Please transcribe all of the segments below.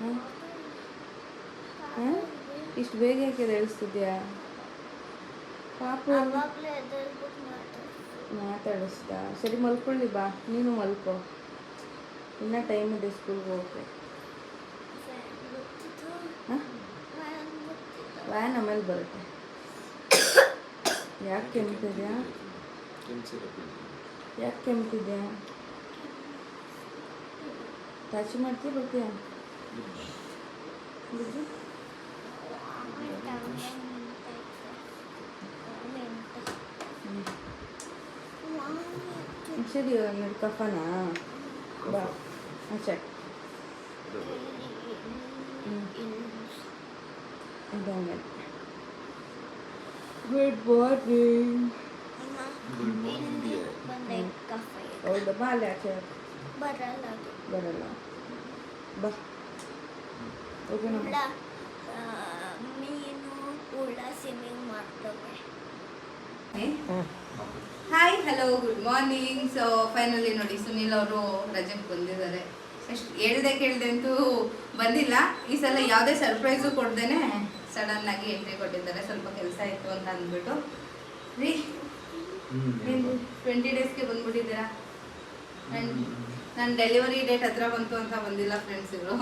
ಹಾಂ? ಹಾಂ? ಇಷ್ಟು ಬೇಗ ಯಾಕೆ ಹೇಳಿಸ್ತಿದ್ಯಾ ಪಾಪ ಮಾತಾಡಿಸ್ತಾ? ಸರಿ ಮಲ್ಕೊಳ್ಳಿ ಬಾ. ನೀನು ಮಲ್ಕೋ. ಇನ್ನೂ ಟೈಮ್ ಇದೆ ಸ್ಕೂಲ್ಗೆ ಹೋಗಕ್ಕೆ. ವ್ಯಾನ್ ಆಮೇಲೆ ಬರುತ್ತೆ. ಯಾಕೆ ಕೆಮ್ತಿದ್ಯಾ? ಯಾಕೆ ಕೆಮ್ತಿದ್ಯಾ? ಟಚ್ ಮಾಡ್ತೀಯ ಬರ್ತೀಯಾ ಬಿದ್ದು ಆಮೇಲೆ ಟಂಗೆ ನಿಂತೈತೆ ನಿಂತು ಲಾಂಗ್ ಸರಿ ನೋಡಿ ಕಫನಾ ಬಾ ಆಚೆ ಇದಂಗೆ ಗುಡ್ ಮಾರ್ನಿಂಗ್ ಬಂದೆ ಕಫೆ ಹೌದಾ ಬಾ ಅಲ್ಲಿ ಹುಳ ಮೀನು ಹುಳ ಸ್ವಿಮ್ಮಿಂಗ್ ಮಾಡ್ತವೆ. Hi hello good morning so finally ನೋಡಿ ಸುನಿಲ್ ಅವರು ರಜೆಗೆ ಬಂದಿದ್ದಾರೆ. ಎಷ್ಟು ಹೇಳ್ದೆ ಕೇಳ್ದೆ ಅಂತೂ ಬಂದಿಲ್ಲ. ಈ ಸಲ ಯಾವುದೇ ಸರ್ಪ್ರೈಸು ಕೊಡ್ದೇನೆ ಸಡನ್ ಆಗಿ ಎಂಟ್ರಿ ಕೊಟ್ಟಿದ್ದಾರೆ. ಸ್ವಲ್ಪ ಕೆಲಸ ಇತ್ತು ಅಂತ ಅಂದ್ಬಿಟ್ಟು. ರೀ ಟ್ವೆಂಟಿ ಡೇಸ್ಗೆ ಬಂದ್ಬಿಟ್ಟಿದ್ದೀರಾ? ನನ್ನ ಡೆಲಿವರಿ ಡೇಟ್ ಹತ್ರ ಬಂತು ಅಂತ ಬಂದಿಲ್ಲ ಫ್ರೆಂಡ್ಸ್ ಇವರು.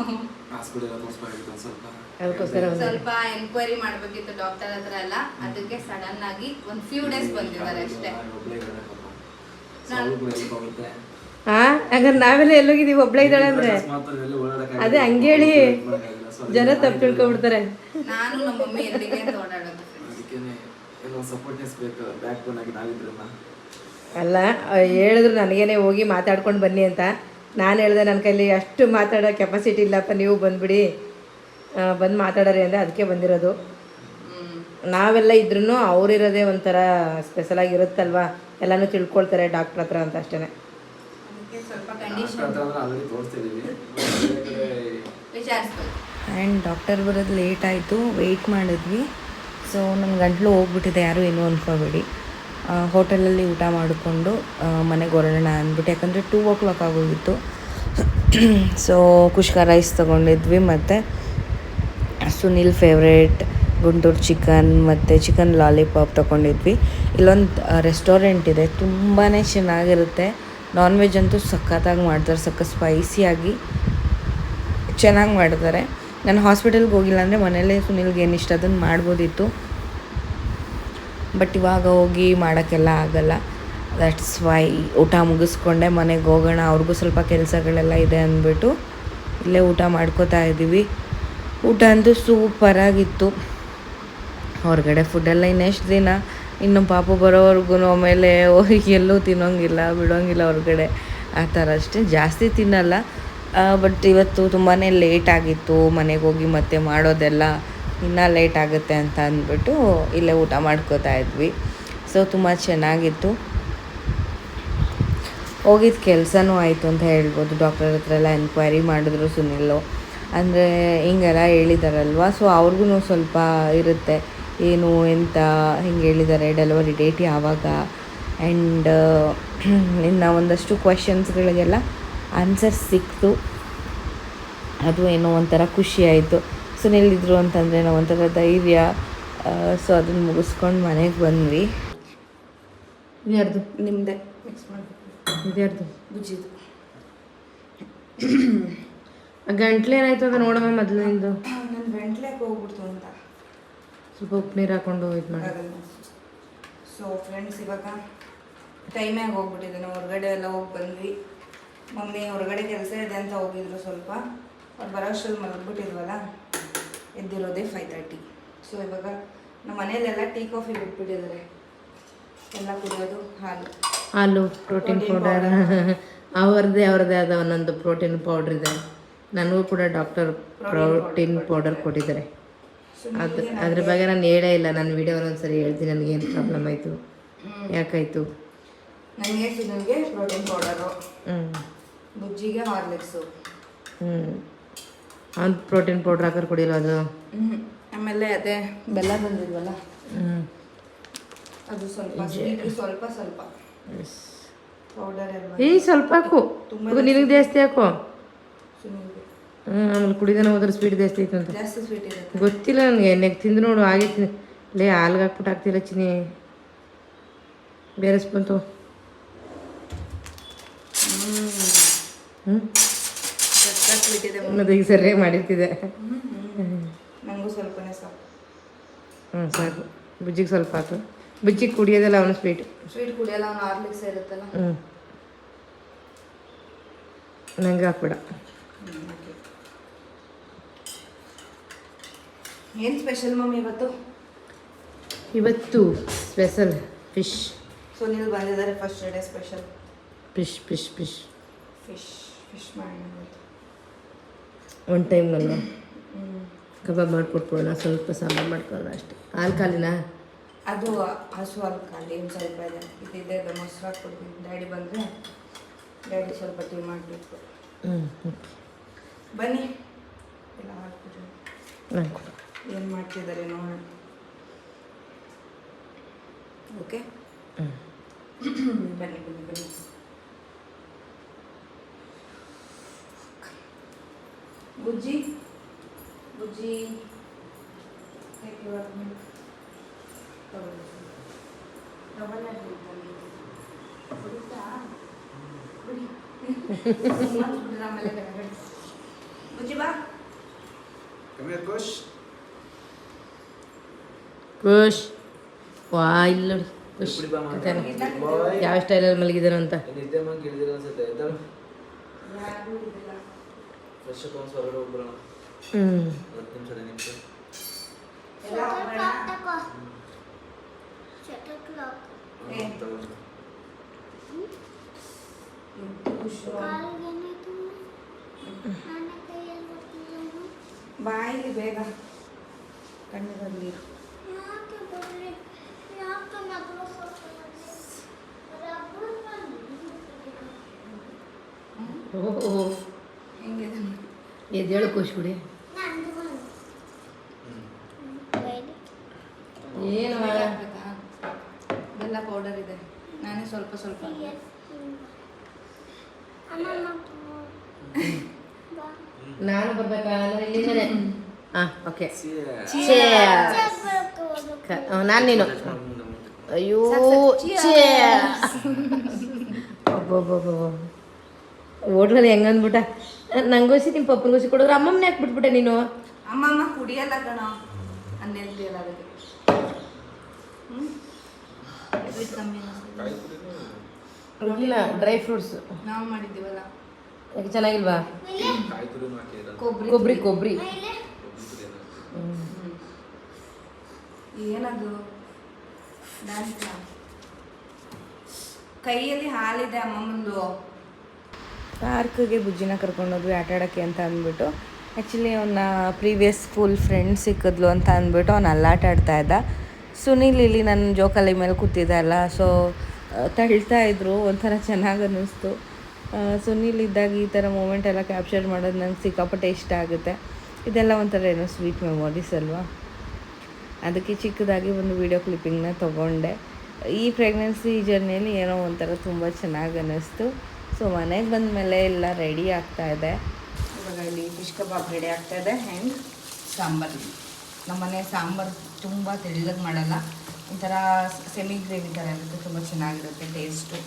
ಸ್ವಲ್ಪ. ಎನ್ಕ್ವೈರಿ ಮಾಡ್ಬೇಕಿತ್ತು ಡಾಕ್ಟರ್ ಹತ್ರ ಎಲ್ಲ. ಅದಕ್ಕೆ ಸಡನ್ ಆಗಿ ಒಂದು ಫ್ಯೂ ಡೇಸ್ ಬಂದಿದ್ದಾರೆ ಅಷ್ಟೇ. ಹಂಗಾರೆ ನಾವೆಲ್ಲ ಎಲ್ಲೋಗಿದೀವಿ ಒಬ್ಳೆ ಇದ್ದಾಳೆ ಅಂದ್ರೆ. ಅದೇ ಹಂಗೇಳಿ ಜನ ಅದಕ್ಕೆ ತಪ್ಪು ತಿಳ್ಕೊಬಿಡ್ತಾರೆ. ನಾನು ನಮ್ಮ ಮಮ್ಮಿ ಎಲ್ಲಿಗೆ ಅಂತ ಓಡಾಡೋದು ಸಪೋರ್ಟ್ನೆಸ್ ಬೇಕು. ಬ್ಯಾಕ್ ಬೋನ್ ಆಗಿ ನಾವಿದ್ರನ್ನ ಅಲ್ಲ ಹೇಳಿದ್ರು ನನಗೇನೆ ಹೋಗಿ ಮಾತಾಡ್ಕೊಂಡು ಬನ್ನಿ ಅಂತ. ನಾನು ಹೇಳ್ದೆ ನನ್ನ ಕೈಲಿ ಅಷ್ಟು ಮಾತಾಡೋ ಕೆಪಾಸಿಟಿ ಇಲ್ಲಪ್ಪ ನೀವು ಬಂದುಬಿಡಿ. ಬಂದು ಮಾತಾಡೋರಿ ಅಂದರೆ ಅದಕ್ಕೆ ಬಂದಿರೋದು. ನಾವೆಲ್ಲ ಇದ್ರೂ ಅವರಿರೋದೇ ಒಂಥರ ಸ್ಪೆಷಲ್ ಆಗಿರುತ್ತಲ್ವಾ? ಎಲ್ಲನೂ ತಿಳ್ಕೊಳ್ತಾರೆ ಡಾಕ್ಟ್ರ್ ಹತ್ರ ಅಂತ ಅಷ್ಟೇ ಆ್ಯಂಡ್ ಡಾಕ್ಟರ್ ಬರೋದು ಲೇಟ್ ಆಯಿತು ವೆಯ್ಟ್ ಮಾಡಿದ್ವಿ. ಸೊ ನನ್ನ ಗಂಟ್ಲು ಹೋಗ್ಬಿಟ್ಟಿದೆ ಯಾರೂ ಏನು ಅಂದ್ಕೋಬೇಡಿ ಹೋಟೆಲಲ್ಲಿ ಊಟ ಮಾಡಿಕೊಂಡು ಮನೆಗೆ ಹೊರಡೋಣ ಅಂದ್ಬಿಟ್ಟು, ಯಾಕಂದರೆ ಟೂ ಓ ಕ್ಲಾಕ್ ಆಗೋಗಿತ್ತು. ಸೊ ಕುಷ್ಕ ರೈಸ್ ತೊಗೊಂಡಿದ್ವಿ, ಮತ್ತು ಸುನಿಲ್ ಫೇವ್ರೇಟ್ ಗುಂಟೂರು ಚಿಕನ್ ಮತ್ತು ಚಿಕನ್ ಲಾಲಿಪಾಪ್ ತೊಗೊಂಡಿದ್ವಿ. ಇಲ್ಲೊಂದು ರೆಸ್ಟೋರೆಂಟ್ ಇದೆ ತುಂಬಾ ಚೆನ್ನಾಗಿರುತ್ತೆ. ನಾನ್ ವೆಜ್ ಅಂತೂ ಸಖತ್ತಾಗಿ ಮಾಡ್ತಾರೆ, ಸಖತ್ ಸ್ಪೈಸಿಯಾಗಿ ಚೆನ್ನಾಗಿ ಮಾಡ್ತಾರೆ. ನಾನು ಹಾಸ್ಪಿಟಲ್ಗೆ ಹೋಗಿಲ್ಲ ಅಂದರೆ ಮನೇಲೇ ಸುನಿಲ್ಗೆ ಏನು ಇಷ್ಟ ಅದನ್ನು ಮಾಡ್ಬೋದಿತ್ತು. ಬಟ್ ಇವಾಗ ಹೋಗಿ ಮಾಡೋಕ್ಕೆಲ್ಲ ಆಗಲ್ಲ. ದಟ್ಸ್ ವೈ ಊಟ ಮುಗಿಸ್ಕೊಂಡೆ ಮನೆಗೆ ಹೋಗೋಣ, ಅವ್ರಿಗೂ ಸ್ವಲ್ಪ ಕೆಲಸಗಳೆಲ್ಲ ಇದೆ ಅಂದ್ಬಿಟ್ಟು ಇಲ್ಲೇ ಊಟ ಮಾಡ್ಕೋತಾ ಇದ್ದೀವಿ. ಊಟ ಅಂತೂ ಸೂಪರಾಗಿತ್ತು ಹೊರಗಡೆ ಫುಡ್ಡೆಲ್ಲ ಇನ್ನೆಷ್ಟು ದಿನ, ಇನ್ನು ಪಾಪು ಬರೋವರೆಗೂ ಆಮೇಲೆ ಎಲ್ಲೂ ತಿನ್ನೋಂಗಿಲ್ಲ, ಬಿಡೋಂಗಿಲ್ಲ ಹೊರಗಡೆ. ಆ ಥರ ಅಷ್ಟೇ, ಜಾಸ್ತಿ ತಿನ್ನಲ್ಲ. ಬಟ್ ಇವತ್ತು ತುಂಬಾ ಲೇಟ್ ಆಗಿತ್ತು, ಮನೆಗೆ ಹೋಗಿ ಮತ್ತೆ ಮಾಡೋದೆಲ್ಲ. ಇನ್ನೂ ಲೇಟ್ ಆಗುತ್ತೆ ಅಂತ ಅಂದ್ಬಿಟ್ಟು ಇಲ್ಲೇ ಊಟ ಮಾಡ್ಕೋತಾ ಇದ್ವಿ. ಸೊ ತುಂಬ ಚೆನ್ನಾಗಿತ್ತು. ಹೋಗಿದ್ದ ಕೆಲಸನೂ ಆಯಿತು ಅಂತ ಹೇಳ್ಬೋದು. ಡಾಕ್ಟರ್ ಹತ್ರ ಎಲ್ಲ ಎನ್ಕ್ವೈರಿ ಮಾಡಿದ್ರು ಸುನಿಲ್ಲು ಅಂದರೆ ಹಿಂಗೆಲ್ಲ ಹೇಳಿದಾರಲ್ವ? ಸೊ ಅವ್ರಿಗೂ ಸ್ವಲ್ಪ ಇರುತ್ತೆ. ಏನು, ಎಂತ, ಹಿಂಗೆ ಹೇಳಿದ್ದಾರೆ ಡೆಲಿವರಿ ಡೇಟ್ ಯಾವಾಗ? ಆ್ಯಂಡ್ ಇನ್ನು ಒಂದಷ್ಟು ಕ್ವೆಶನ್ಸ್ಗಳಿಗೆಲ್ಲ ಆನ್ಸರ್ ಸಿಕ್ತು. ಅದು ಏನೋ ಒಂಥರ ಖುಷಿ ಆಯಿತು. ಸುನಿಲ್ ಇದ್ರು ಅಂತಂದರೆ ನಾವು ಒಂಥರ ಧೈರ್ಯ ಸೊ ಅದನ್ನು ಮುಗಿಸ್ಕೊಂಡು ಮನೆಗೆ ಬಂದ್ವಿ. ಇದ್ಯಾರ್ದು? ನಿಮ್ಮದೇ ಮಿಕ್ಸ್ ಮಾಡಿ. ಇದ್ಯಾರ್ದು? ಬುಜ್ಜಿದು. ಗಂಟ್ಲು ಏನಾಯ್ತು ಅಂತ ನೋಡಮ್ಮ ಮೊದಲು ನಿಂದು? ನನ್ನ ಗಂಟ್ಲೆಗೆ ಹೋಗ್ಬಿಡ್ತು ಅಂತ. ಸ್ವಲ್ಪ ಉಪ್ಪು ನೀರು ಹಾಕೊಂಡು ಇದು ಮಾಡಿ. ಸೊ ಫ್ರೆಂಡ್ಸ್ ಇವಾಗ ಟೈಮೇ ಹೋಗ್ಬಿಟ್ಟಿದೆ ನಾವು ಹೊರಗಡೆ ಎಲ್ಲ ಹೋಗಿ ಬಂದ್ವಿ. ಮಮ್ಮಿ ಹೊರಗಡೆ ಕೆಲಸ ಇದೆ ಅಂತ ಹೋಗಿದ್ರು ಸ್ವಲ್ಪ. ಅವ್ರು ಬರೋಷ್ಟು ಮಲಗ್ಬಿಟ್ಟಿದ್ವಲ್ಲ? ಎದ್ದಿರೋದೇ ಫೈವ್ ತರ್ಟಿ ಸೊ ಇವಾಗ ನಮ್ಮ ಮನೆಯಲ್ಲೆಲ್ಲ ಟೀ ಕಾಫಿ ಬಿಟ್ಬಿಟ್ಟಿದ್ದಾರೆ. ಎಲ್ಲ ಕುಡಿಯೋದು ಹಾಲು. ಹಾಲು ಪ್ರೋಟೀನ್ ಪೌಡರ್ ಅವ್ರದ್ದೇ ಅವ್ರದ್ದೇ ಆದ ಒಂದೊಂದು ಪ್ರೋಟೀನ್ ಪೌಡ್ರ್ ಇದೆ. ನನಗೂ ಕೂಡ ಡಾಕ್ಟರ್ ಪ್ರೋಟೀನ್ ಪೌಡರ್ ಕೊಟ್ಟಿದ್ದಾರೆ. ಅದು ಅದ್ರ ಬಗ್ಗೆ ನಾನು ಹೇಳೇ ಇಲ್ಲ. ನಾನು ವಿಡಿಯೋ ಒಂದ್ಸರಿ ಹೇಳ್ತೀನಿ. ನನಗೇನು ಪ್ರಾಬ್ಲಮ್ ಆಯಿತು? ಯಾಕಾಯಿತು? ನನಗೆ ನನಗೆ ಪ್ರೋಟೀನ್ ಪೌಡರು ಹ್ಞೂ ಬುಜ್ಜಿಗೆ ಹಾರ್ಲಿಕ್ಸು ಹ್ಞೂ ಅವ್ನು ಪ್ರೋಟೀನ್ ಪೌಡ್ರ್ ಹಾಕರ್ ಕುಡಿಯಲ್ಲ ಅದು? ಆಮೇಲೆ ಅದೇ ಬೆಲ್ಲ ಬಂದಿದ್ವಲ್ಲ ಅದು ಸ್ವಲ್ಪ ಸ್ವಲ್ಪ ಸ್ವಲ್ಪ. ಪೌಡರ್ ಈ ಸ್ವಲ್ಪ ಹಾಕು. ನಿನಗೆ ಜಾಸ್ತಿ. ಹಾಕು. ಹ್ಞೂ ಆಮೇಲೆ ಕುಡಿದನ ಹೋದ್ರೆ ಸ್ವೀಟ್ ಜಾಸ್ತಿ ಐತೆ ಅಂತ ಜಾಸ್ತಿ ಸ್ವೀಟ್ ಇರುತ್ತೆ. ಗೊತ್ತಿಲ್ಲ ನನಗೆ ನೆಕ್ ತಿಂದು ನೋಡು ಆಗೈತಿ ಲೇ ಹಾಲ್ಗೆ ಹಾಕ್ಬಿಟ್ಟು ಹಾಕ್ತಿಲ್ಲ ಚಿನಿ ಬೇರೆ ಸ್ಪೂನ್ ಹ್ಞೂ ಮತ್ತೆ ಈಗ ಸರಿಯಾಗಿ ಮಾಡಿರ್ತಿದೆ ನನಗೂ ಸ್ವಲ್ಪನೇ ಸಾಕು. ಹ್ಞೂ ಸಾಕು. ಬುಜ್ಜಿಗೆ ಸ್ವಲ್ಪ ಆಯ್ತು ಬುಜ್ಜಿಗೆ ಕುಡಿಯೋದಲ್ಲ ಅವನು ಸ್ವೀಟ್ ಸ್ವೀಟ್ ಕುಡಿಯಲ್ಲ ಅವ್ನು ಆರ್ಲಿಕ್ಸ್ ಇರುತ್ತಲ್ಲ. ಹ್ಞೂ ನಂಗೆ ಹಾಕ್ಬಿಡ. ಏನು ಸ್ಪೆಷಲ್ ಮಮ್ಮಿ ಇವತ್ತು? ಇವತ್ತು ಸ್ಪೆಷಲ್ ಫಿಶ್ ಸುನಿಲ್ ಬಂದಿದ್ದಾರೆ first day special fish fish fish fish fish ಮಾಡೋಣ ಇವತ್ತು ಟೈಮ್ ಕಬಾಬ್ ಮಾಡಿಕೊಟ್ಬಿಡೋಣ ಸ್ವಲ್ಪ ಸಾಂಬಾರು ಮಾಡ್ಕೊಳ್ಳೋಣ ಅಷ್ಟೇ. ಹಾಲು ಕಾಲಿನ ಅದು ಹಸು ಹಾಲು ಖಾಲಿ ಒಂದು ಸ್ವಲ್ಪ ಇದೆ. ಇದಿದೆ ಅದು ಮೊಸರು ಹಾಕ್ಕೊಡ್ತೀನಿ ಡ್ಯಾಡಿ ಬಂದರೆ ಡ್ಯಾಡಿ ಸ್ವಲ್ಪ ಟೀ ಮಾಡಬೇಕು. ಹ್ಞೂ ಬನ್ನಿ. ಎಲ್ಲ ಹಾಕ್ಬಿಟ್ಟು ನಾನು ಏನು ಮಾಡ್ತಿದ್ದಾರೆ ನೋಡೋಣ. ಓಕೆ ಬನ್ನಿ ಬನ್ನಿ ಬನ್ನಿ ಬುಜ್ಜಿ ಬುಜ್ಜಿ Take your milk. ತಗೊಳ್ಳಿ. ತಗೊಳ್ಳಿ ಬನ್ನಿ. ಕುಡಿತಾ? ಕುಡಿ. ಸುಮಾರು ಕುಡಿದ್ರೆ ಬುಜ್ಜಿ. ಬುಜ್ಜಿ. ಬುಜ್ಜಿ ಬಾ. Come here, Kush. Kush. ವಾ ಇಲ್ಲ ನೋಡಿ. ಖುಷ್ ಯಾವ ಸ್ಟೈಲಲ್ಲಿ ಮಲಗಿದಾನಂತ ನಿದ್ದೆ ಮಲಗಿದ್ರೆ ಅನ್ಸುತ್ತೆ. ಫ್ರೆಶ್ ಅಪ್ ಒಂದು ಹೊರಗಡೆ ಹೋಗ್ಬಿಡೋಣ ಹ್ಞೂ ಹತ್ತು ನಿಮಿಷ ಹದಿನೈದು ನಿಮಿಷ ಎಲ್ಲ ಹೋಗೋಣ ತಗೋ ಶಟರ್ ಕ್ಲಾಕ್ ಏ. ಹ್ಮ್, ತಗೊಂಡು. ಖುಷು. ಕಾಲಿಗೆ ಏನಾಯ್ತು ನನ್ನ ಕೈಯಲ್ಲಿ ಬರ್ತಿದ್ದೇನು ಬಾಯಿಲಿ ಬೇಗ ಕಣ್ಣಿಗೆ ನೀರು ಯಾಕೆ ಬರ್ಲಿ ಯಾಕೆ ಮಗಳು ಓಹೋ ಹೆಂಗಿದೆ ಎದ್ದೇಳು ಕೂಸ್ಬಿಡಿ ಏನು? ಬೆಲ್ಲ ಪೌಡರ್ ಇದೆ. ನಾನೇ ಸ್ವಲ್ಪ ಸ್ವಲ್ಪ. ಅಮ್ಮ ನಾನು ಬರ್ಬೇಕಾ? ಅಂದ್ರೆ ಇಲ್ಲಿಂದನೇ ಹಾಂ ಓಕೆ. ನಾನು ನೀನು. ಅಯ್ಯೋ. ಅಯ್ಯೋ ಹೋಟ್ಲಲ್ಲಿ ಹೆಂಗಂದ್ಬಿಟ್ಟ ನಂಗೋಸಿ ನಿಮ್ಮ ಪಪ್ಪನಿಗೋಸಿ ಕೊಡೋರು ಅಮ್ಮಮ್ಮನೇ ಹಾಕ್ಬಿಟ್ಬಿಟ್ಟೆ ನೀನು? ಅಮ್ಮಮ್ಮ ಕುಡಿಯಲ್ಲ ಕಣ. ಅನ್ನೆಲ್ದಿ ಅದಕ್ಕೆ. ಇಲ್ಲ ಡ್ರೈ ಫ್ರೂಟ್ಸ್ ನಾವು ಮಾಡಿದ್ದೀವಲ್ಲ. ಯಾಕೆ ಚೆನ್ನಾಗಿಲ್ವಾ. ಕೊಬ್ಬರಿ ಕೊಬ್ಬರಿ ಕೊಬ್ಬರಿ ಕೊಬ್ಬರಿ. ಏನು? ಏನದು? ಕೈಯಲ್ಲಿ ಹಾಲಿದೆ ಅಮ್ಮಮ್ಮಂದು. ಪಾರ್ಕ್ಗೆ ಬುಜ್ಜಿನ ಕರ್ಕೊಂಡೋದ್ವಿ ಆಟ ಆಡೋಕ್ಕೆ ಅಂತ ಅಂದ್ಬಿಟ್ಟು. ಆ್ಯಕ್ಚುಲಿ ಅವನ ಪ್ರೀವಿಯಸ್ ಸ್ಕೂಲ್ ಫ್ರೆಂಡ್ ಸಿಕ್ಕಿದ್ಲು ಅಂತ ಅಂದ್ಬಿಟ್ಟು ಅವ್ನು ಅಲ್ಲಾಟ ಆಡ್ತಾ ಇದ್ದ. ಸುನೀಲ್ ಇಲ್ಲಿ ನನ್ನ ಜೋಕಾಲಿ ಮೇಲೆ ಕೂತಿದ್ದ ಅಲ್ಲ ಸೊ ತಳ್ತಾ ಇದ್ರು, ಒಂಥರ ಚೆನ್ನಾಗಿ ಅನ್ನಿಸ್ತು. ಸುನೀಲ್ ಇದ್ದಾಗ ಈ ಥರ ಮೂಮೆಂಟ್ ಎಲ್ಲ ಕ್ಯಾಪ್ಚರ್ ಮಾಡೋದು ನನಗೆ ಸಿಕ್ಕಾಪಟ್ಟೆ ಇಷ್ಟ ಆಗುತ್ತೆ. ಇದೆಲ್ಲ ಒಂಥರ ಏನೋ ಸ್ವೀಟ್ ಮೆಮೊರೀಸ್ ಅಲ್ವಾ? ಅದಕ್ಕೆ ಚಿಕ್ಕದಾಗಿ ಒಂದು ವಿಡಿಯೋ ಕ್ಲಿಪ್ಪಿಂಗ್ನ ತೊಗೊಂಡೆ. ಈ ಪ್ರೆಗ್ನೆನ್ಸಿ ಜರ್ನಿಯಲ್ಲಿ ಏನೋ ಒಂಥರ ತುಂಬ ಚೆನ್ನಾಗಿ ಅನ್ನಿಸ್ತು. ಸೊ ಮನೆಗೆ ಬಂದ ಮೇಲೆ ಎಲ್ಲ ರೆಡಿ ಆಗ್ತಾ ಇದೆ. ಇವಾಗ ಇಲ್ಲಿ ಫಿಶ್ ಕಬಾಬ್ ರೆಡಿ ಆಗ್ತಾ ಇದೆ ಆ್ಯಂಡ್ ಸಾಂಬಾರು. ನಮ್ಮನೆ ಸಾಂಬಾರು ತುಂಬ ತೆಳ್ಳಗೆ ಮಾಡಲ್ಲ. ಒಂಥರ ಸೆಮಿ ಗ್ರೇವಿ ಥರ ಇರುತ್ತೆ ತುಂಬ ಚೆನ್ನಾಗಿರುತ್ತೆ ಟೇಸ್ಟು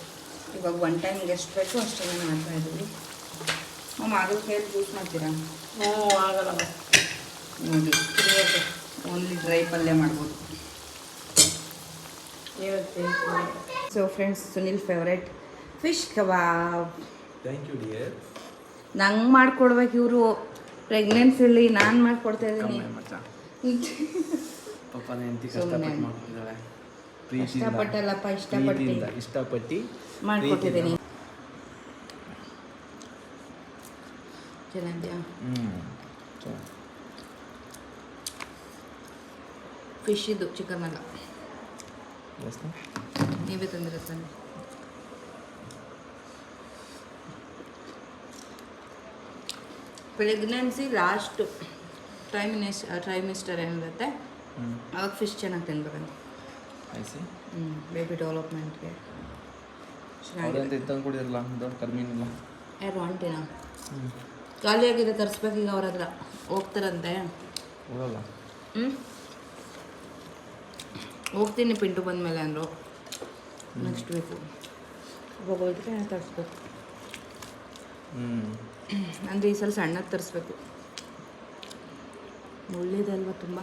ಇವಾಗ ಒನ್ ಟೈಮ್ ಎಷ್ಟು ಬೇಕು ಅಷ್ಟೇ ಮಾಡ್ತಾ ಇದ್ದೀವಿ. ನಮ್ಮ ಕೇಳಿ ಯೂಸ್ ಮಾಡ್ತೀರಾ? ನೋಡಿ ಓನ್ಲಿ ಡ್ರೈ ಪಲ್ಯ ಮಾಡ್ಬೋದು. So friends Sunil favourite fish kebab. Thank you dear ನಂಗೆ ಮಾಡ್ಕೊಡ್ಬೇಕು ಇವರು. ಪ್ರೆಗ್ನೆನ್ಸಿಲಿ ನಾನು ಮಾಡ್ಕೊಡ್ತಾ ಇದ್ದೀನಿ. ಕಮ್ಮಿ ಮಚ್ಚ. ಪಾಪನ ಹೆಂಡತಿ. ಕಷ್ಟಪಟ್ಟು ಪ್ರೀತಿಯಿಂದ. ಇಷ್ಟಪಟ್ಟಲ್ಲಪ್ಪ ಇಷ್ಟಪಟ್ಟು. ಪ್ರೀತಿಯಿಂದ ಇಷ್ಟಪಟ್ಟು. ಮಾಡ್ಕೊಟ್ಟಿದ್ದೀನಿ. ಚೆನ್ನಾಗಿದೆಯಾ? ಹ್ಮ್ ಫಿಶ್ ಇದು ಚಿಕನ್ ಅಲ್ಲ ನೀವೇ ತಂದಿರೋ ಪ್ರೆಗ್ನೆನ್ಸಿ ಲಾಸ್ಟು ಟ್ರೈಮಿನೆಸ್ ಟ್ರೈಮಿಸ್ಟರ್ ಏನಿರುತ್ತೆ ಅವಾಗ ಫಿಶ್ ಚೆನ್ನಾಗಿ ತಿನ್ಬೇಕಂತ. ಹ್ಞೂ ಬೇಬಿ ಡೆವಲಪ್ಮೆಂಟ್ಗೆ. ಯಾರು ಆಂಟಿನಾ ಖಾಲಿಯಾಗಿದೆ ತರಿಸ್ಬೇಕು ಈಗ ಅವ್ರ ಹತ್ರ ಹೋಗ್ತಾರಂತೆ ಹ್ಞೂ ಹೋಗ್ತೀನಿ ಪಿಂಟು ಬಂದಮೇಲೆ ಅಂದರು. ನೆಕ್ಸ್ಟ್ ವೀಕು ಹೋಗೋದಕ್ಕೆ ತರಿಸ್ಬೇಕು. ಹ್ಞೂ ಅಂದರೆ ಈ ಸಲ ಸಣ್ಣದು ತರಿಸ್ಬೇಕು. ಒಳ್ಳೇದಲ್ವ ತುಂಬ?